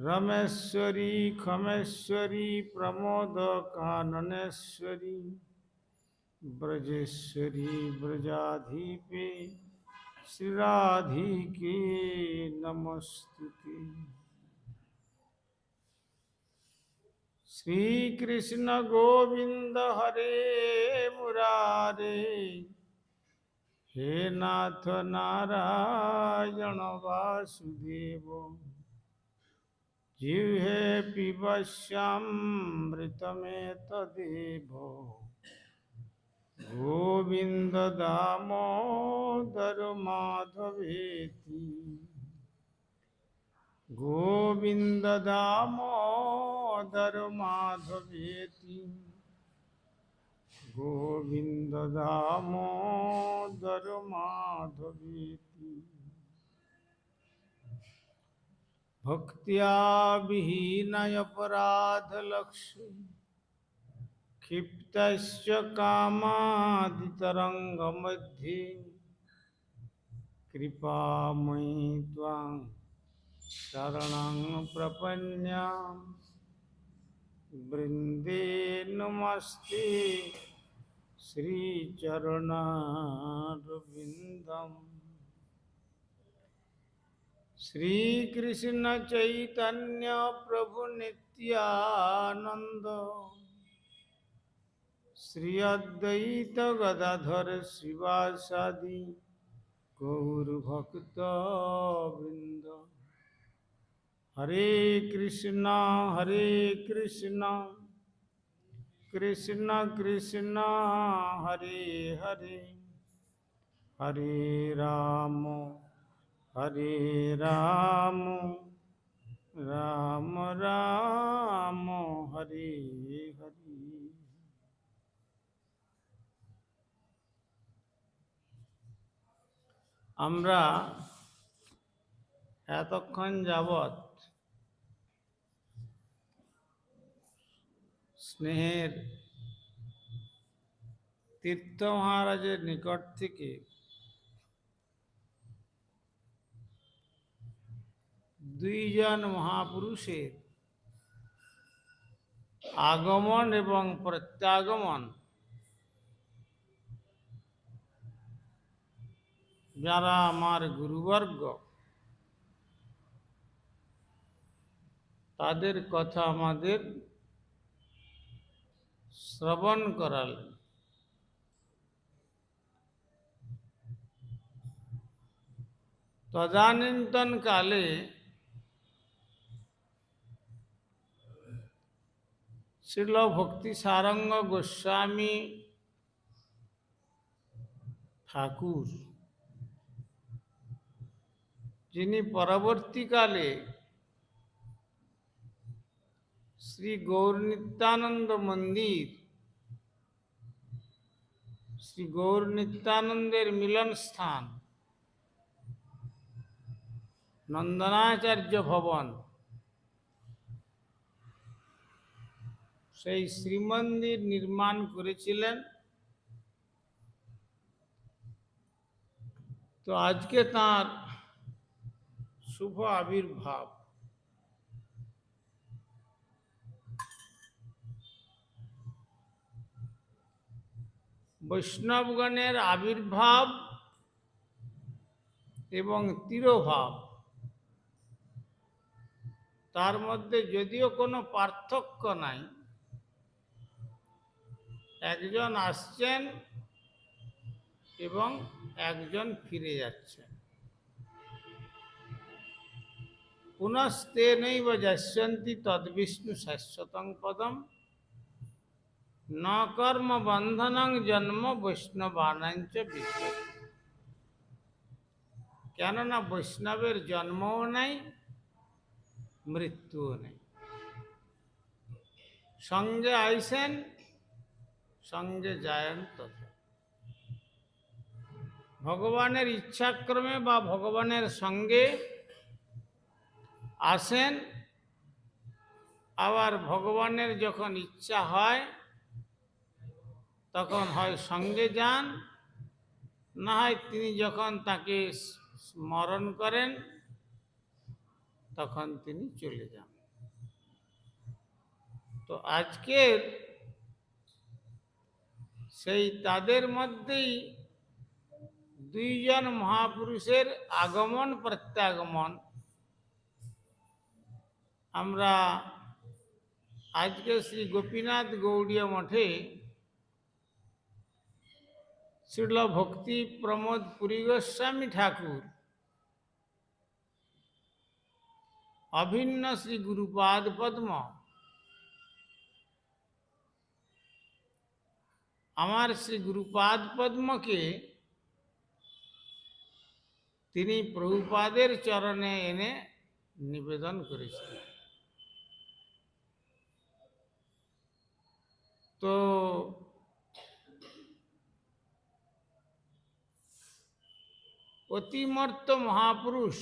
रमेश्वरी खमेश्वरी प्रमोद काननेश्वरी, ब्रजेश्वरी ब्रजाधीपे, श्रीराधिके नमस्तुते। श्रीकृष्ण गोविंद हरे मुरारे, हे नाथ नारायण वासुदेव। জিহ্বে পিবশ্যামৃতমেতদেব গোবিন্দ দামোদর মাধবেতি। গোবিন্দ দামোদর মাধবেতি। গোবিন্দ দামোদর মাধবেতি। भक्त्या विहीनयपराधलक्ष्मी क्षिप्तस्य कामादितरङ्गमध्ये कृपामयि त्वां शरणं प्रपन्यां। वृन्दे नमस्ते। श्रीचरणारविन्दम्। শ্রীকৃষ্ণ চৈতন্য প্রভু নিত্যানন্দ। শ্রী অদ্বৈত গদাধর শিবাসাদি গৌর ভক্ত বৃন্দ হরে কৃষ্ণ হরে কৃষ্ণ কৃষ্ণ কৃষ্ণ, হরে হরে হরে রাম। হরে রাম রাম রাম হরে হরে। আমরা এতক্ষণ যাবৎ স্নেহের তীর্থ মহারাজের নিকট থেকে দুইজন মহাপুরুষের আগমন এবং প্রত্যাগমন। যারা আমার গুরুবর্গ, তাদের কথা আমাদের শ্রবণ করালেন। তদানীন্তন কালে শ্রীল ভক্তি সারঙ্গ গোস্বামী ঠাকুর, যিনি পরবর্তীকালে শ্রী গৌর নিত্যানন্দ মন্দির, শ্রী গৌর নিত্যানন্দের মিলন স্থান নন্দনাচার্য ভবন সেই শ্রীমন্দির নির্মাণ করেছিলেন। তো আজকে তার শুভ আবির্ভাব। বৈষ্ণবগণের আবির্ভাব এবং তিরোভাব। তার মধ্যে যদিও কোনো পার্থক্য নাই একজন আসছেন এবং একজন ফিরে যাচ্ছেন। পুনস্তে নৈব যাস্যন্তি তদ্বিষ্ণু শাশ্বতং পদম। ন কর্ম বন্ধনং জন্ম বৈষ্ণবানাঞ্চ বিদ্যতে। কেননা বৈষ্ণবের জন্মও নাই, মৃত্যুও নেই। সঙ্গে আইসেন সঙ্গে যায়ন তথা। ভগবানের ইচ্ছাক্রমে বা ভগবানের সঙ্গে আসেন, আবার ভগবানের যখন ইচ্ছা হয়, তখন হয় সঙ্গে যান, না হয় তিনি যখন তাকে স্মরণ করেন, তখন তিনি চলে যান। তো আজকের সেই তাদের মধ্যেই দুইজন মহাপুরুষের আগমন, প্রত্যাগমন। আমরা আজকে শ্রী গোপীনাথ গৌড়ীয় মঠে শ্রীল ভক্তি প্রমোদ পুরী গোস্বামী ঠাকুর, অভিন্ন শ্রী গুরুপাদ পদ্ম আমার শ্রী গুরুপাদ পদ্মকে তিনি প্রভুপাদের চরণে এনে নিবেদন করেছিলেন তো অতিমর্ত মহাপুরুষ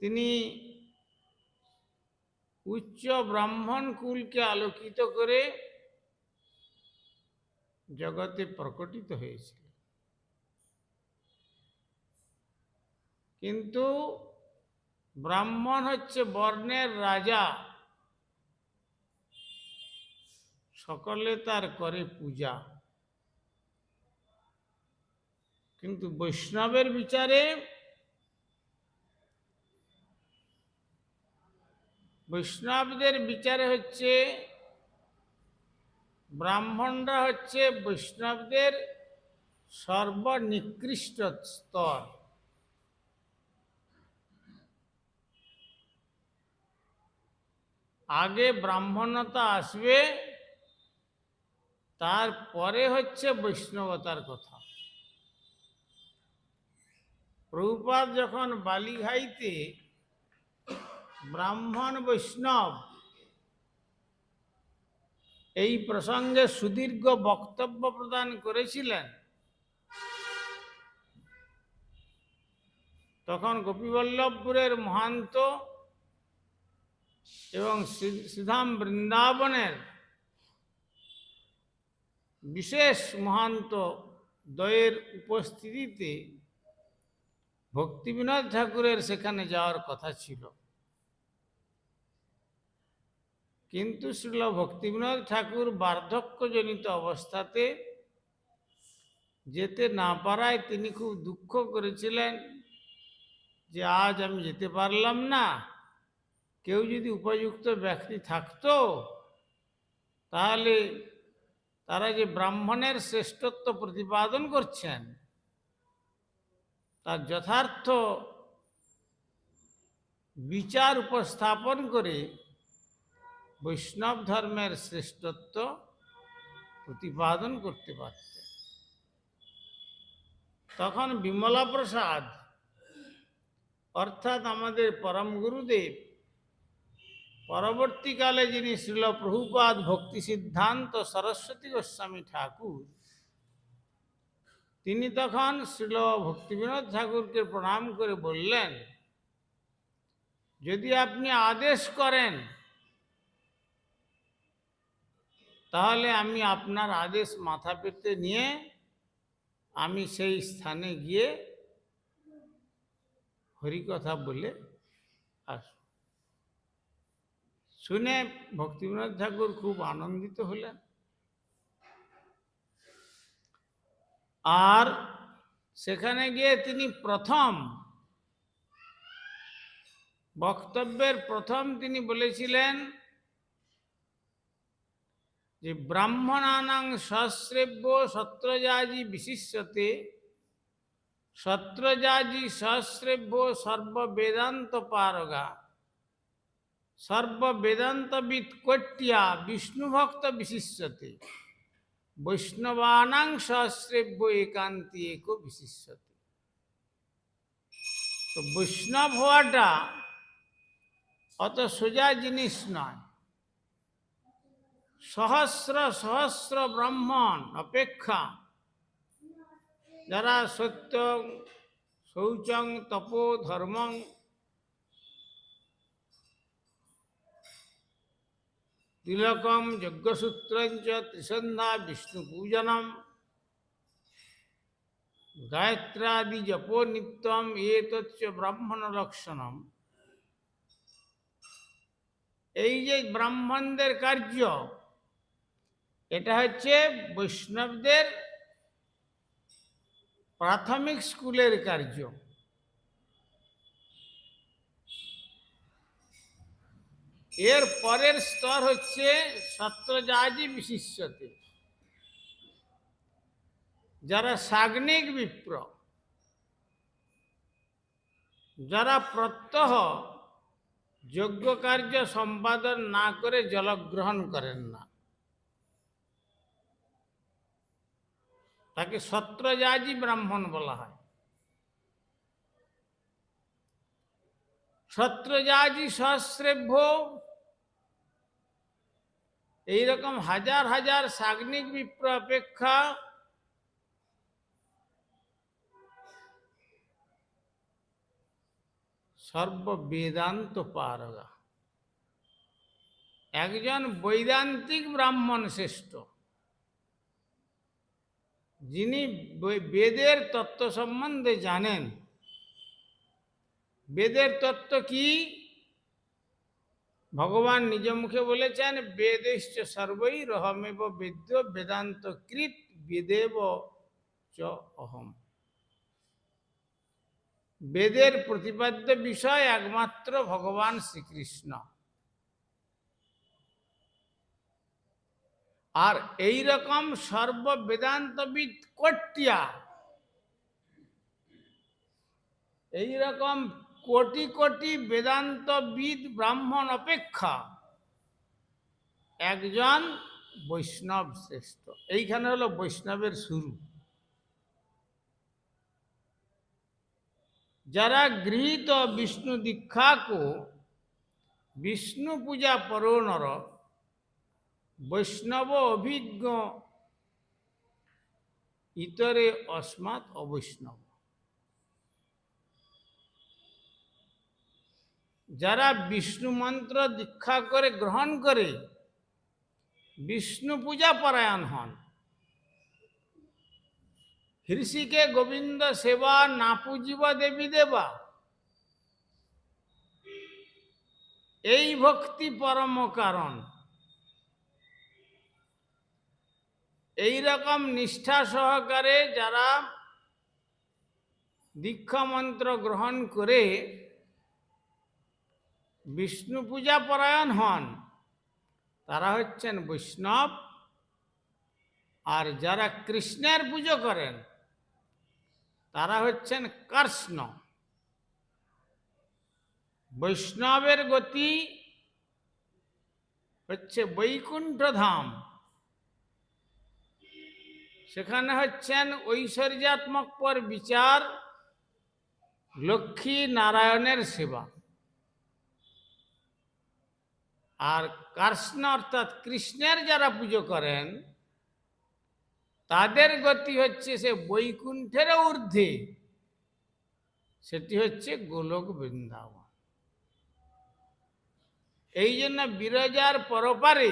তিনি উচ্চ ব্রাহ্মণ কুলকে আলোকিত করে জগতে প্রকটিত হয়েছিল। কিন্তু ব্রাহ্মণ হচ্ছে বর্ণের রাজা। সকলে তার করে পূজা। কিন্তু বৈষ্ণবের বিচারে বৈষ্ণবদের বিচারে হচ্ছে, ব্রাহ্মণরা হচ্ছে বৈষ্ণবদের সর্বনিকৃষ্ট স্তর। আগে ব্রাহ্মণতা আসবে, তারপরে হচ্ছে বৈষ্ণবতার কথা। প্রভুপাদ যখন বালিঘাইতে ব্রাহ্মণ বৈষ্ণব। এই প্রসঙ্গে সুদীর্ঘ বক্তব্য প্রদান করেছিলেন। তখন গোপীবল্লভপুরের মহান্ত এবং শ্রী- শ্রীধাম বৃন্দাবনের বিশেষ মহান্ত দ্বয়ের উপস্থিতিতে ভক্তিবিনোদ ঠাকুরের সেখানে যাওয়ার কথা ছিল। কিন্তু শ্রীল ভক্তিবিনোদ ঠাকুর বার্ধক্যজনিত অবস্থাতে যেতে না পারায় তিনি খুব দুঃখ করেছিলেন যে আজ আমি যেতে পারলাম না। কেউ যদি উপযুক্ত ব্যক্তি থাকত, তাহলে তারা যে ব্রাহ্মণের শ্রেষ্ঠত্ব প্রতিপাদন করছেন, তার যথার্থ বিচার উপস্থাপন করে বৈষ্ণব ধর্মের শ্রেষ্ঠত্ব প্রতিপাদন করতে পারতেন। তখন বিমলা প্রসাদ, অর্থাৎ আমাদের পরম গুরুদেব, পরবর্তীকালে যিনি শ্রীল প্রভুপাদ ভক্তি সিদ্ধান্ত সরস্বতী গোস্বামী ঠাকুর, তিনি তখন শ্রীল ভক্তিবিনোদ ঠাকুরকে প্রণাম করে বললেন, যদি আপনি আদেশ করেন তাহলে আমি আপনার আদেশ মাথা পেতে নিয়ে আমি সেই স্থানে গিয়ে হরিকথা বলে আস। শুনে ভক্তিবিনোদ ঠাকুর খুব আনন্দিত হলেন। আর সেখানে গিয়ে তিনি প্রথম বক্তব্যের প্রথম তিনি বলেছিলেন যে ব্রাহ্মণানাং সশ্রেব্য সত্রজাজি বিশিষ্যতে, সত্রজাজি সশ্রেব্য সর্ববেদান্ত পারগা সর্ববেদান্তবিদ কট্যা বিষ্ণুভক্ত বিশিষ্যতে, বৈষ্ণবানাং সশ্রেব্য একান্তি এক বিশিষ্যতে। তো বৈষ্ণব হওয়াটা অত সোজা জিনিস নয়। সহস্র সহস্র ব্রাহ্মণ অপেক্ষা। যারা সত্য, শৌচং, তপো, ধর্মং, তিলকম যজ্ঞসূত্রঞ্চ ত্রিসন্ধ্যা বিষ্ণু পূজনম গায়ত্রাদি জপো নিত্যম এ তৎস ব্রাহ্মণ লক্ষণম। এই যে ব্রাহ্মণদের কার্য এটা হচ্ছে বৈষ্ণবদের প্রাথমিক স্কুলের কার্য। এর পরের স্তর হচ্ছে সত্রজাজি বিশিষ্যতে। যারা সাগ্নিক বিপ্র, যারা প্রত্যহ যোগ্য কার্য সম্পাদন না করে জলগ্রহণ করেন না। তাকে সত্রজাজি ব্রাহ্মণ বলা হয়। সত্রজাজি সহস্রেভ্য, এইরকম হাজার হাজার সাগ্নিক বিপ্র অপেক্ষা, সর্ববেদান্ত পারগা। একজন বৈদান্তিক ব্রাহ্মণ শ্রেষ্ঠ। যিনি বেদের তত্ত্ব সম্বন্ধে জানেন, বেদের তত্ত্ব কি? ভগবান নিজ মুখে বলেছেন, বেদেশ্চ সর্বই রহমেব বেদ্য বেদান্ত কৃত বেদেব চ অহম। বেদের প্রতিপাদ্য বিষয় একমাত্র ভগবান শ্রীকৃষ্ণ। আর এই রকম সর্ববেদান্তবিদ কটিয়া এই রকম কোটি কোটি বেদান্তবিদ ব্রাহ্মণ অপেক্ষা। একজন বৈষ্ণব শ্রেষ্ঠ। এইখানে হলো বৈষ্ণবের শুরু। যারা গৃহীত বিষ্ণু দীক্ষাକୁ বিষ্ণু পূজা পরোনর বৈষ্ণব অভিজ্ঞ। ইতরে অস্মাৎ অবৈষ্ণব। যারা বিষ্ণু মন্ত্র দীক্ষা করে গ্রহণ করে, বিষ্ণু পূজা পরায়ণ হন। হৃষিকে গোবিন্দ সেবা না পুজিব দেবী দেবা। এই ভক্তি পরম কারণ। এই রকম নিষ্ঠা সহকারে যারা দীক্ষা মন্ত্র গ্রহণ করে বিষ্ণু পূজা পরায়ণ হন, তারা হচ্ছেন বৈষ্ণব। আর যারা কৃষ্ণের পুজো করেন, তারা হচ্ছেন কৃষ্ণ। বৈষ্ণবের গতি হচ্ছে বৈকুণ্ঠ ধাম সেখানে হচ্ছেন ঐশ্বর্যাত্মক পর বিচার, লক্ষ্মী নারায়ণের সেবা। আর কৃষ্ণ অর্থাৎ কৃষ্ণের যারা পুজো করেন, তাদের গতি হচ্ছে সে বৈকুণ্ঠের ঊর্ধ্বে। সেটি হচ্ছে গোলক বৃন্দাবন। এই জন্য বিরজার পরপারে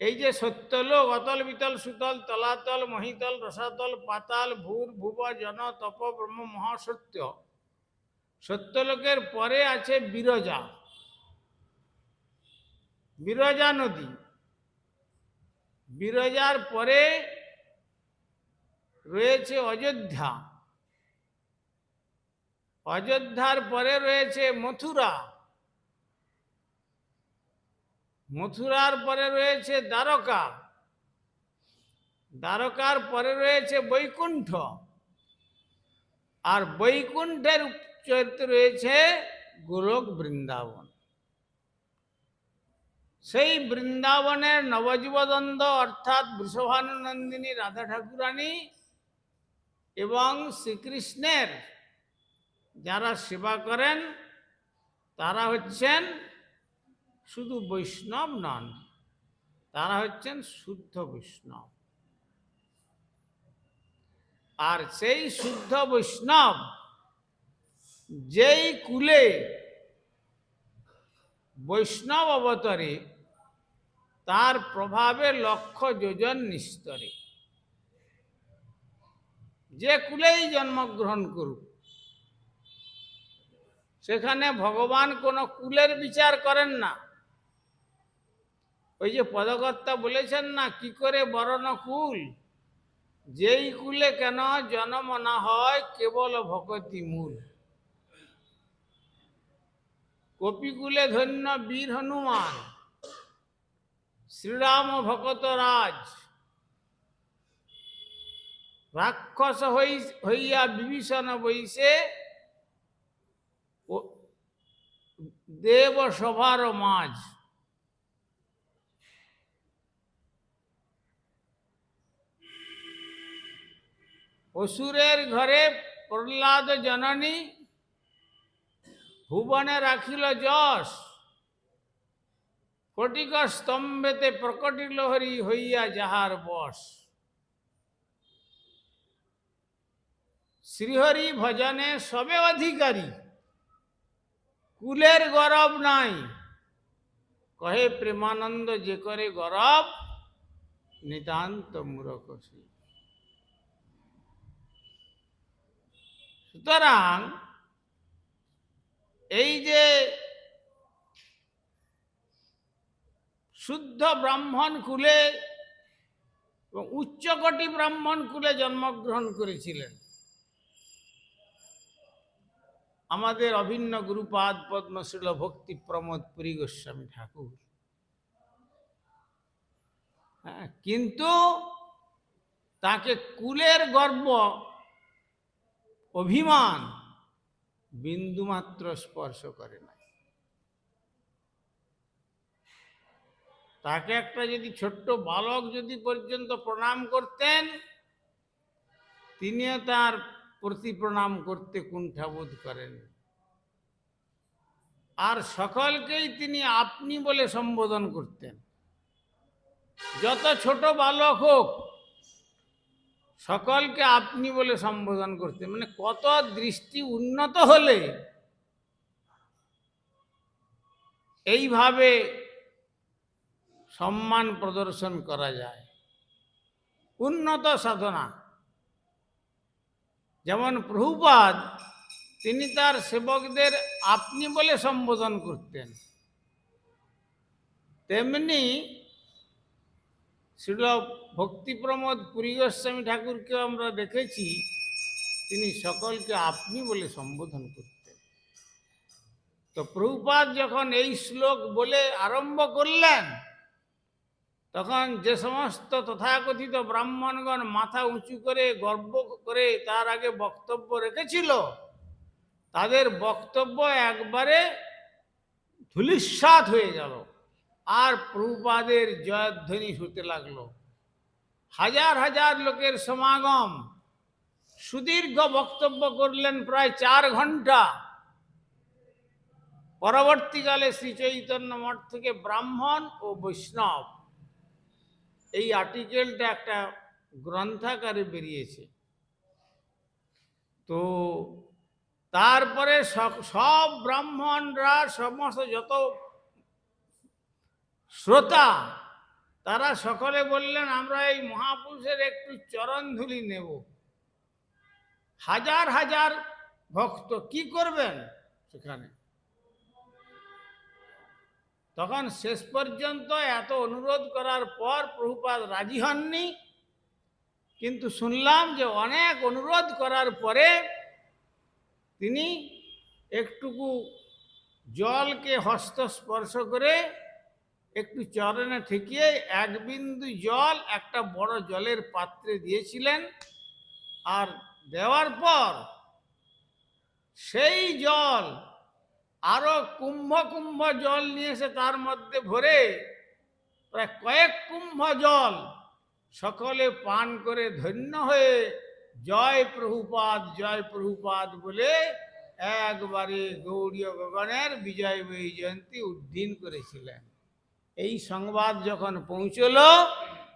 এই যে সত্যলোক অতল বিতল, সুতল, তলাতল, মহিতল, রসাতল, পাতাল, ভূর, ভুব, জন, তপ, ব্রহ্ম, মহাসত্য। সত্যলোকের পরে আছে বিরজা। বিরজা নদী। বিরজার পরে রয়েছে অযোধ্যা। অযোধ্যার পরে রয়েছে মথুরা। মথুরার পরে রয়েছে দ্বারকা। দ্বারকার পরে রয়েছে বৈকুণ্ঠ। আর বৈকুণ্ঠের চরিত্র রয়েছে গোলক বৃন্দাবন। সেই বৃন্দাবনের নবযুবদন্দ অর্থাৎ বৃষভানুনন্দিনী রাধা ঠাকুরানী এবং শ্রীকৃষ্ণের যারা সেবা করেন, তারা হচ্ছেন শুধু বৈষ্ণব নন, তারা হচ্ছেন শুদ্ধ বৈষ্ণব। আর সেই শুদ্ধ বৈষ্ণব যেই কুলে বৈষ্ণব অবতরে তার প্রভাবে লক্ষ যোজন নিস্তরে। যে কুলেই জন্মগ্রহণ করুক, সেখানে ভগবান কোনো কুলের বিচার করেন না। ওই যে পদকর্তা বলেছেন না, কি করে বরণ কুল? যেই কুলে কেন জন্ম না হয়, কেবল ভকতি মূল। কপিকুলে ধন্য বীর হনুমান, শ্রীরাম ভকত রাজ। রাক্ষস হই, হইয়া বিভীষণ ও- দেব সভার মাঝ। অসুরের ঘরে প্রহ্লাদ জননী ভুবনে রাখিল যশ। ফটিক স্তম্ভেতে প্রকটিল হরি হইয়া যাহার বশ। শ্রীহরি ভজনে সবে অধিকারী, কুলের গরব নাই। কহে প্রেমানন্দ, যে করে গরব, নিতান্ত মূরখ সে। সুতরাং এই যে শুদ্ধ ব্রাহ্মণ কুলে এবং উচ্চকোটি ব্রাহ্মণ কুলে জন্মগ্রহণ করেছিলেন আমাদের অভিন্ন গুরুপাদ পদ্মশীল ভক্তি প্রমোদ পুরী গোস্বামী ঠাকুর। হ্যাঁ, কিন্তু তাকে কুলের গর্ব অভিমান বিন্দুমাত্র স্পর্শ করে না তাকে একটা যদি ছোট্ট বালক যদি পর্যন্ত প্রণাম করতেন, তিনিও তার প্রতি প্রণাম করতে কুণ্ঠাবোধ করেন। আর সকলকেই তিনি আপনি বলে সম্বোধন করতেন। যত ছোট বালক হোক সকলকে আপনি বলে সম্বোধন করতেন মানে কত দৃষ্টি উন্নত হলে এইভাবে সম্মান প্রদর্শন করা যায়। উন্নত সাধনা। যেমন প্রভুপাদ, তিনি তার সেবকদের আপনি বলে সম্বোধন করতেন। তেমনি শিল ভক্তিপ্রমোদ পুরী গোস্বামী ঠাকুরকেও আমরা দেখেছি, তিনি সকলকে আপনি বলে সম্বোধন করতেন। তো প্রভুপাদ যখন এই শ্লোক বলে আরম্ভ করলেন, তখন যে সমস্ত তথাকথিত ব্রাহ্মণগণ মাথা উঁচু করে গর্ব করে তার আগে বক্তব্য রেখেছিল, তাদের বক্তব্য একবারে ধুলিস্বাদ হয়ে গেল। আর প্রভুপাদের জয়ধ্বনি হতে লাগল। হাজার হাজার লোকের সমাগম। সুদীর্ঘ বক্তব্য করলেন প্রায় চার ঘণ্টা। পরবর্তীকালে শ্রী চৈতন্য মঠ থেকে ব্রাহ্মণ ও বৈষ্ণব। এই আর্টিকেলটা একটা গ্রন্থাকারে বেরিয়েছে। তো তারপরে সব- ব্রাহ্মণরা, সমস্ত যত শ্রোতা, তারা সকলে বললেন, আমরা এই মহাপুরুষের একটু চরণধুলি নেব। হাজার হাজার ভক্ত কি করবেন সেখানে? তখন শেষ পর্যন্ত এত অনুরোধ করার পর প্রভুপাদ রাজি হননি। কিন্তু শুনলাম যে অনেক অনুরোধ করার পরে তিনি একটুকু জলকে হস্ত স্পর্শ করে একটু চরণে ঠেকিয়ে এক বিন্দু জল একটা বড় জলের পাত্রে দিয়েছিলেন আর দেওয়ার পর সেই জল আরও কুম্ভ কুম্ভ জল নিয়ে এসে তার মধ্যে ভরে প্রায় কয়েক কুম্ভ জল সকলে পান করে ধন্য হয়ে জয় প্রভুপাদ জয় প্রভুপাদ বলে একবারে গৌরীয় গগনের বিজয় জয়ন্তী উদ্দিন করেছিলেন। এই সংবাদ যখন পৌঁছল,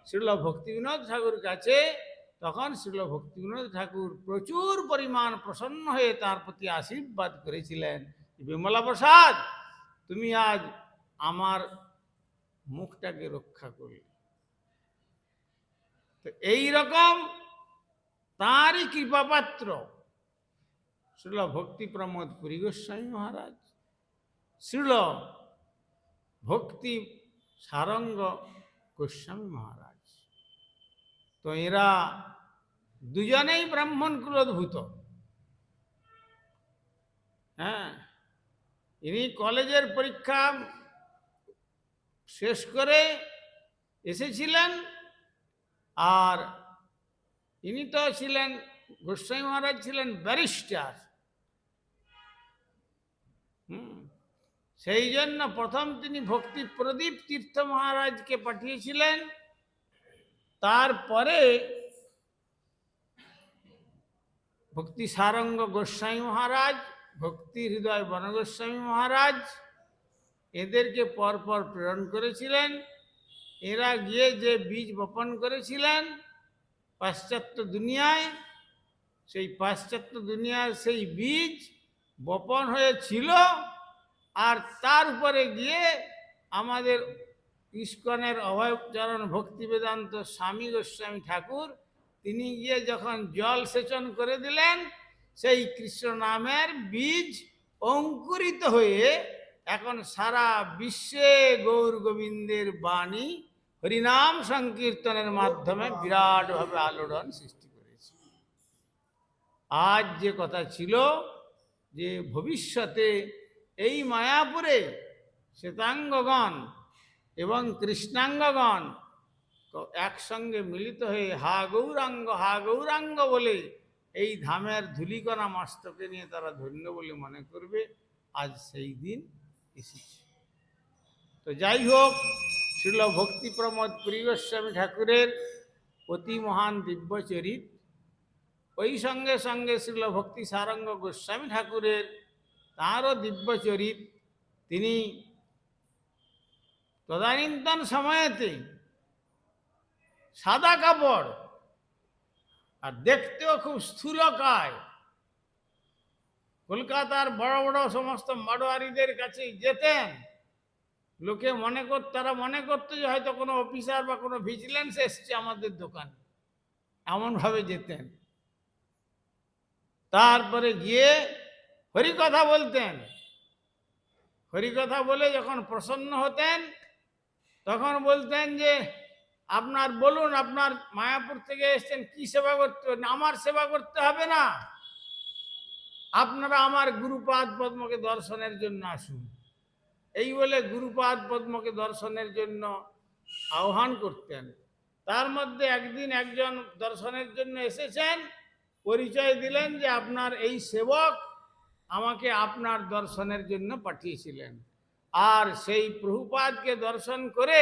শ্রীল ভক্তিবিনোদ ঠাকুর কাছে, তখন শ্রীল ভক্তিবিনোদ ঠাকুর প্রচুর পরিমাণ প্রসন্ন হয়ে তার প্রতি আশীর্বাদ করেছিলেন। বিমলা প্রসাদ, তুমি আজ আমার মুখটাকে রক্ষা করলে। তো এই রকম তাঁরই কৃপাপাত্র শ্রীল ভক্তি প্রমোদ পুরী গোস্বামী মহারাজ। শ্রীল ভক্তি সারঙ্গ গোস্বামী মহারাজ। তো এরা দুজনেই ব্রাহ্মণ কুলোদ্ভূত হ্যাঁ ইনি কলেজের পরীক্ষা শেষ করে এসেছিলেন আর ইনি তো ছিলেন গোস্বামী মহারাজ ছিলেন ব্যারিস্টার। সেই জন্য প্রথম তিনি ভক্তি প্রদীপ তীর্থ মহারাজকে পাঠিয়েছিলেন। তারপরে ভক্তি সারঙ্গ গোস্বামী মহারাজ, ভক্তি হৃদয় বনগোস্বামী মহারাজ এদেরকে পরপর প্রেরণ করেছিলেন। এরা গিয়ে যে বীজ বপন করেছিলেন পাশ্চাত্য দুনিয়ায়, সেই পাশ্চাত্য দুনিয়ার সেই বীজ বপন হয়েছিল। আর তার উপরে গিয়ে আমাদের ইস্কনের অভয়চরণ ভক্তি বেদান্ত স্বামী গোস্বামী ঠাকুর, তিনি গিয়ে যখন জল সেচন করে দিলেন, সেই কৃষ্ণ নামের বীজ অঙ্কুরিত হয়ে এখন সারা বিশ্বে গৌর গোবিন্দের বাণী হরিনাম সংকীর্তনের মাধ্যমে বিরাটভাবে আলোড়ন সৃষ্টি করেছে। আজ যে কথা ছিল যে ভবিষ্যতে এই মায়াপুরে শ্বেতাঙ্গগণ এবং কৃষ্ণাঙ্গগণ একসঙ্গে মিলিত হয়ে হা গৌরাঙ্গ হা গৌরাঙ্গ বলে এই ধামের ধুলিকণা মস্তকে নিয়ে তারা ধন্য বলে মনে করবে, আজ সেই দিন এসেছে। তো যাই হোক শ্রীল ভক্তি প্রমোদ প্রিয়স্বামী ঠাকুরের অতি মহান দিব্যচরিত, ওই সঙ্গে সঙ্গে শ্রীল ভক্তি সারঙ্গ গোস্বামী ঠাকুরের তাঁরও দিব্যচরিত তিনি তদানীন্তন সময়েতে সাদা কাপড় আর দেখতেও খুব স্থূলকায় কলকাতার বড় বড় সমস্ত মাডোয়ারিদের কাছে যেতেন। লোকে মনে করত তারা মনে করতো যে হয়তো কোনো অফিসার বা কোনো ভিজিলেন্স এসছে আমাদের দোকানে। এমনভাবে যেতেন। তারপরে গিয়ে হরিকথা বলতেন। হরিকথা বলে যখন প্রসন্ন হতেন, তখন বলতেন যে, আপনার বলুন, আপনার মায়াপুর থেকে এসেছেন, কি সেবা করতে আমার সেবা করতে হবে না। আপনারা আমার গুরুপাদ পদ্মকে দর্শনের জন্য আসুন। এই বলে গুরুপাদ পদ্মকে দর্শনের জন্য আহ্বান করতেন। তার মধ্যে একদিন একজন দর্শনের জন্য এসেছেন। পরিচয় দিলেন যে, আপনার এই সেবক আমাকে আপনার দর্শনের জন্য পাঠিয়েছিলেন। আর সেই প্রভুপাদকে দর্শন করে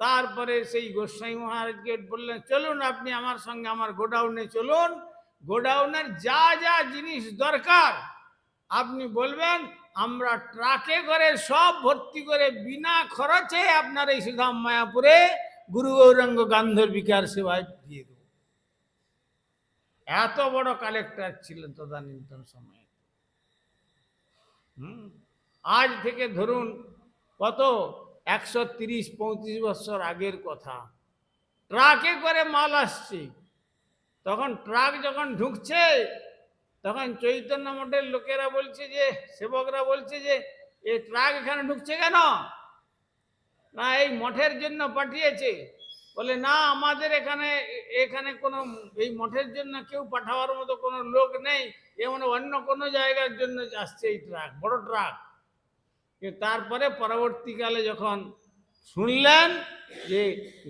তারপরে সেই গোস্বাই মহারাজকে বললেন, চলুন আপনি আমার সঙ্গে আমার গোডাউনে চলুন। গোডাউনের যা যা জিনিস দরকার, আপনি বলবেন, আমরা ট্রাকে করে সব ভর্তি করে বিনা খরচে আপনার এই সুধাম মায়াপুরে গুরু গৌরাঙ্গ গান্ধর্বিকার সেবায় দিয়ে দেব। এত বড় কালেক্টর ছিলেন তদানীন্তন সময়ে। আজ থেকে ধরুন কত? একশো তিরিশ, পঁয়ত্রিশ বছর আগের কথা। ট্রাকে করে মাল আসছে। তখন ট্রাক যখন ঢুকছে, তখন চৈতন্য মঠের লোকেরা বলছে যে, সেবকরা বলছে যে এই ট্রাক এখানে ঢুকছে কেন? না, এই মঠের জন্য পাঠিয়েছে। বলে, না, আমাদের এখানে এখানে কোনো, এই মঠের জন্য কেউ পাঠাবার মতো কোনো লোক নেই। এমন অন্য কোনো জায়গার জন্য আসছে এই ট্রাক, বড় ট্রাক। তারপরে পরবর্তীকালে যখন শুনলেন যে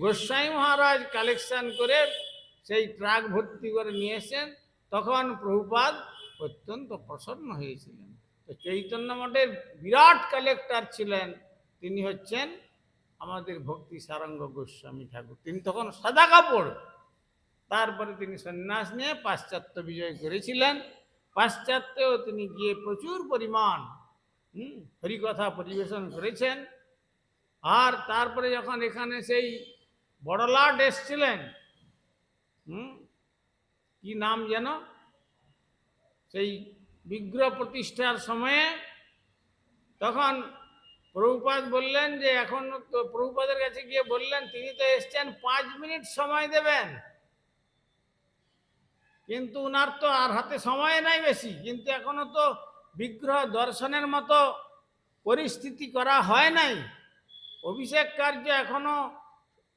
গোস্বাই মহারাজ কালেকশন করে সেই ট্রাক ভর্তি করে নিয়ে এসেন তখন প্রভুপাদ অত্যন্ত প্রসন্ন হয়েছিলেন। তো চৈতন্য মঠের বিরাট কালেক্টর ছিলেন, তিনি হচ্ছেন আমাদের ভক্তি সারঙ্গ গোস্বামী ঠাকুর। তিনি তখন সাদা কাপড়। তারপরে তিনি সন্ন্যাস নিয়ে পাশ্চাত্য বিজয় করেছিলেন। পাশ্চাত্যেও তিনি গিয়ে প্রচুর পরিমাণ হরিকথা পরিবেশন করেছেন। আর তারপরে যখন এখানে সেই বড়লাট এসছিলেন, হুম, কি নাম যেন? সেই বিগ্রহ প্রতিষ্ঠার সময়ে তখন প্রভুপাদ বললেন যে, এখন প্রভুপাদের কাছে গিয়ে বললেন, তিনি তো এসছেন পাঁচ মিনিট সময় দেবেন। কিন্তু উনার তো আর হাতে সময় নাই বেশি। কিন্তু এখনও তো বিগ্রহ দর্শনের মতো পরিস্থিতি করা হয় নাই। অভিষেক কার্য এখনও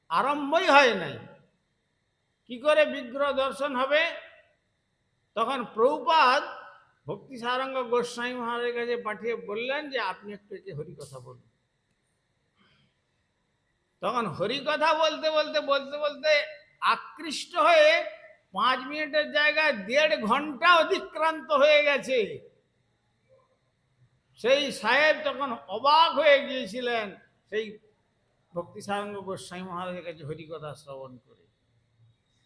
আরম্ভই হয় নাই। কি করে বিগ্রহ দর্শন হবে? তখন প্রভুপাদ ভক্তি সারঙ্গ গোস্বামী মহারাজের কাছে পাঠিয়ে বললেন যে, আপনি একটু একে হরিকথা বলুন। তখন হরিকথা বলতে বলতে বলতে বলতে আকৃষ্ট হয়ে পাঁচ মিনিটের জায়গায় দেড় ঘণ্টা অতিক্রান্ত হয়ে গেছে। সেই সাহেব তখন অবাক হয়ে গিয়েছিলেন, সেই ভক্তি সারঙ্গ গোস্বামী মহারাজের কাছে হরিকথা শ্রবণ করে।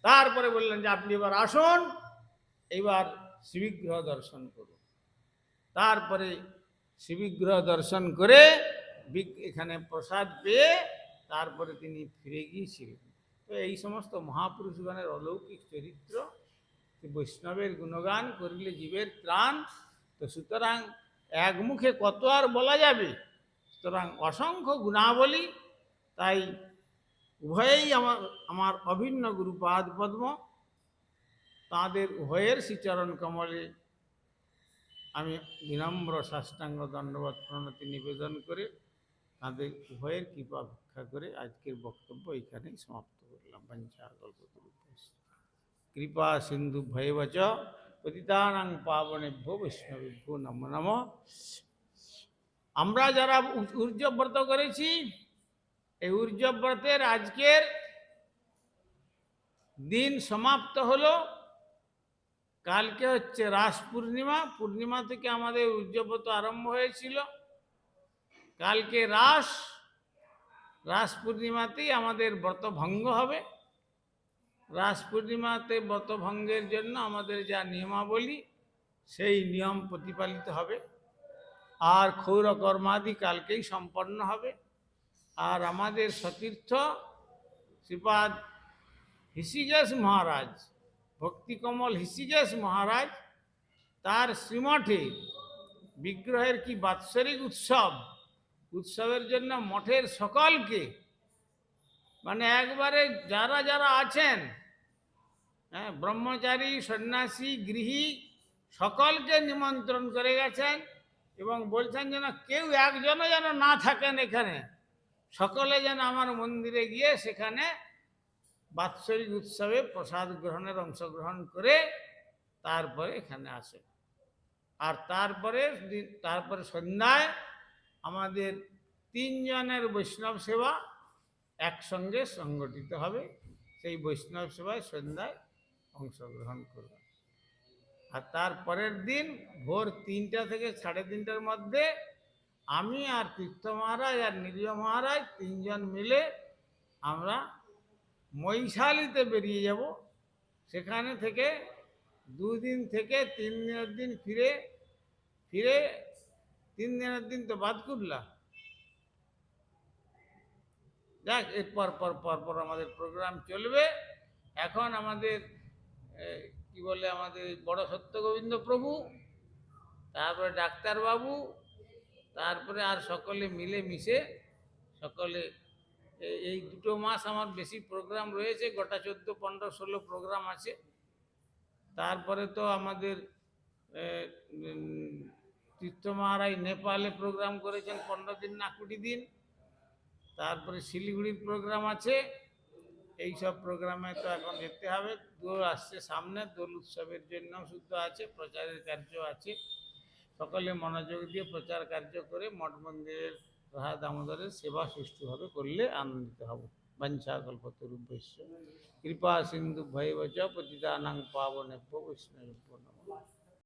তারপরে বললেন যে, আপনি এবার আসুন এইবার শিবিগ্রহ দর্শন করুন তারপরে শিবিগ্রহ দর্শন করে এখানে প্রসাদ পেয়ে তারপরে তিনি ফিরে গিয়েছিলেন। তো এই সমস্ত মহাপুরুষগণের অলৌকিক চরিত্র বৈষ্ণবের গুণগান করিলে জীবের ত্রাণ, তো সুতরাং এক মুখে কত আর বলা যাবে? সুতরাং অসংখ্য গুণাবলী, তাই উভয়েই আমার আমার অভিন্ন গুরুপাদ পদ্ম তাঁদের উভয়ের শ্রীচরণ কমলে আমি বিনম্র সাষ্টাঙ্গ দণ্ডবাদ প্রণতি নিবেদন করে তাদের উভয়ের কৃপা ভিক্ষা করে আজকের বক্তব্য এখানেই সমাপ্ত করলাম। পঞ্চা গল্প কৃপা সিন্ধু ভয়বচ, পতিতানাং পাবনেভ্য বৈষ্ণবেভ্য নম নম। আমরা যারা ঊর্ধ্বব্রত করেছি, এই ঊর্ধ্বব্রতের আজকের দিন সমাপ্ত হলো। কালকে হচ্ছে রাস পূর্ণিমা পূর্ণিমা থেকে আমাদের উজ্জ্বব্রত আরম্ভ হয়েছিল। কালকে রাস রাস পূর্ণিমাতেই আমাদের ব্রত ভঙ্গ হবে। রাস পূর্ণিমাতে ব্রত ভঙ্গের জন্য আমাদের যা নিয়মাবলী, সেই নিয়ম প্রতিপালিত হবে। আর ক্ষৌর কর্মাদি কালকেই সম্পন্ন হবে। আর আমাদের সতীর্থ শ্রীপাদ হিসিগেশ মহারাজ ভক্তিকমল হিসিগেশ মহারাজ, তার শ্রীমঠে বিগ্রহের কি বাৎসরিক উৎসব? উৎসবের জন্য মঠের সকলকে মানে একবারে যারা যারা আছেন হ্যাঁ ব্রহ্মচারী, সন্ন্যাসী, গৃহী, সকলকে নিমন্ত্রণ করে গেছেন এবং বলছেন যেন কেউ একজনও যেন না থাকেন এখানে। সকলে যেন আমার মন্দিরে গিয়ে সেখানে বাৎসরিক উৎসবে প্রসাদ গ্রহণের অংশগ্রহণ করে তারপরে এখানে আসে। আর তারপরে তারপরে সন্ধ্যায় আমাদের তিনজনের বৈষ্ণব সেবা একসঙ্গে সংগঠিত হবে। সেই বৈষ্ণব সেবায় সন্ধ্যায় অংশগ্রহণ করবে। আর তার পরের দিন ভোর তিনটা থেকে সাড়ে তিনটার মধ্যে আমি আর তীর্থ মহারাজ আর নিরীহ মহারাজ তিনজন মিলে আমরা মৈশালিতে বেরিয়ে যাব। সেখানে থেকে দুদিন থেকে তিন দিনের দিন ফিরে ফিরে তিন দিনের দিন তো বাদ করলা যাক, এরপর, পর পর পর আমাদের প্রোগ্রাম চলবে। এখন আমাদের কি বলে আমাদের বড় সত্য গোবিন্দ প্রভু, তারপরে ডাক্তারবাবু, তারপরে আর সকলে মিলে মিশে সকলে এই দুটো মাস আমার বেশি প্রোগ্রাম রয়েছে, গোটা চোদ্দ, পনেরো, ষোলো প্রোগ্রাম আছে। তারপরে তো আমাদের তীর্থ মহারাজ নেপালে প্রোগ্রাম করেছেন পনেরো দিন না কুড়ি দিন। তারপরে শিলিগুড়ির প্রোগ্রাম আছে। এই সব প্রোগ্রামে তো এখন যেতে হবে। দোল আসছে সামনে, দোল উৎসবের জন্য শুদ্ধ আছে, প্রচারের কার্য আছে। সকলে মনোযোগ দিয়ে প্রচার কার্য করে মঠ মন্দিরের রাহা দামোদরের সেবা সুষ্ঠুভাবে করলে আনন্দিত হব। বাঞ্ছা কল্পতরুভ্যস্য কৃপা সিন্ধু ভৈবচ পতিতানাং পাবনেভ্য পাবনে নমঃ।